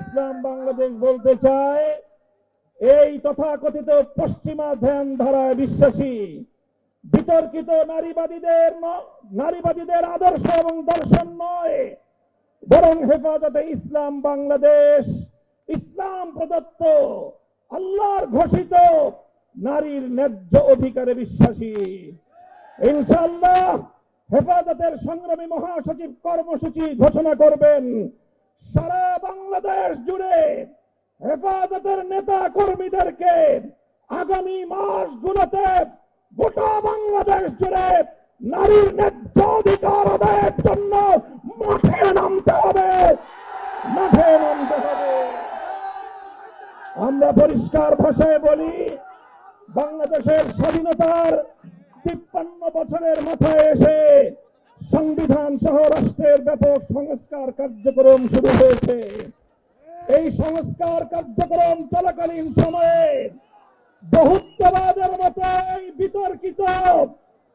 ইসলাম বাংলাদেশ বলতে চায়, এই তথাকথিত পশ্চিমা ধ্যান ধারায় বিশ্বাসী, বিতর্কিত নারীবাদীদের নারীবাদীদের আদর্শ এবং দর্শন নয়, বরং হেফাজতে ইসলাম বাংলাদেশ, ইসলাম প্রদত্ত, আল্লাহর ঘোষিত নারীর ন্যায্য অধিকারে বিশ্বাসী। ইনশাআল্লাহ হেফাজতের সংগ্রামী মহাসচিব কর্মসূচি ঘোষণা করবেন। সারা বাংলাদেশ জুড়ে হেফাজতের নেতা কর্মীদেরকে আগামী মাসগুলোতে গোটা বাংলাদেশ জুড়ে নারীর ন্যায্য অধিকার আদায়ের জন্য মাঠে নামতে হবে। মাঠে নামতে হবে। আমরা পরিষ্কার ভাষায় বলি বাংলাদেশের স্বাধীনতার তিপ্পান্ন বছরের মাথায় এসে সংবিধান সহ রাষ্ট্রের ব্যাপক সংস্কার কার্যক্রম শুরু হয়েছে। এই সংস্কার কার্যক্রম চলাকালীন সময়ে বহুত্ববাদের মতো এই বিতর্কিত,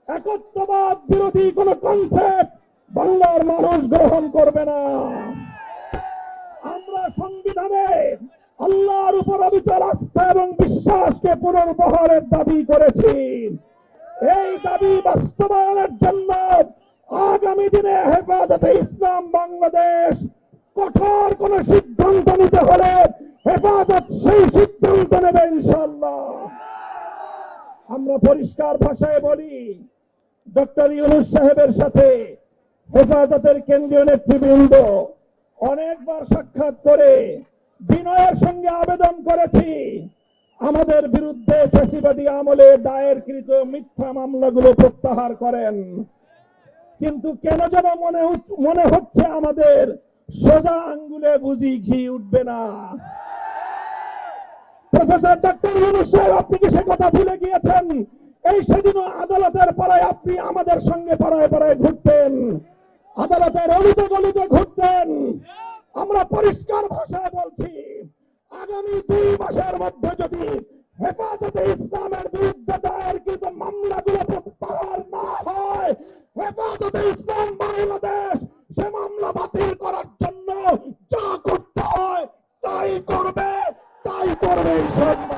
একত্ববাদ বিরোধী কোন কনসেপ্ট বাংলার মানুষ গ্রহণ করবে না। আমরা সংবিধানে আল্লাহর উপর অবিচার আস্থা এবং বিশ্বাসকে পুনর্বহারের দাবি করেছি। এই দাবি বাস্তবায়নের জন্য আগামী দিনে হেফাজতে ইসলাম বাংলাদেশ কঠোর কোন সিদ্ধান্ত নিতে হলে হেফাজত সেই সিদ্ধান্ত নেবে ইনশাল্লাহ আমরা পরিষ্কার ভাষায় বলি, ডক্টর ইউনুস সাহেবের সাথে হেফাজতের কেন্দ্রীয় নেতৃবৃন্দ অনেকবার সাক্ষাৎ করে বিনয়ের সঙ্গে আবেদন করেছি। আমাদের বিরুদ্ধে ফেসিবাদী আমলে দায়েরকৃত মিথ্যা মামলাগুলো প্রত্যাহার করেন। কিন্তু কেন যেন মনে মনে হচ্ছে আমাদের সোজা আঙ্গুলে বুঝি ঘি উঠবে না। প্রফেসর ডক্টর ইউনুস সাহেব, আপনি কি সে কথা ভুলে গিয়েছেন? এই সেদিনও আদালতের পাড়ায় আপনি আমাদের সঙ্গে পাড়ায় পাড়ায় ঘুরতেন। আদালতের অলিতে গলিতে ঘুরতেন। আমরা পরিষ্কার ভাষায় বলছি, আগামী দুই মাসের মধ্যে যদি হেফাজতে ইসলামের বিরুদ্ধে দায়েরকৃত মামলাগুলো প্রত্যাহার না হয়, হেফাজতে ইসলাম বাংলাদেশ সে মামলা বাতিল করার জন্য যা করতে হয় তাই করবে তাই করবে ইনশাআল্লাহ।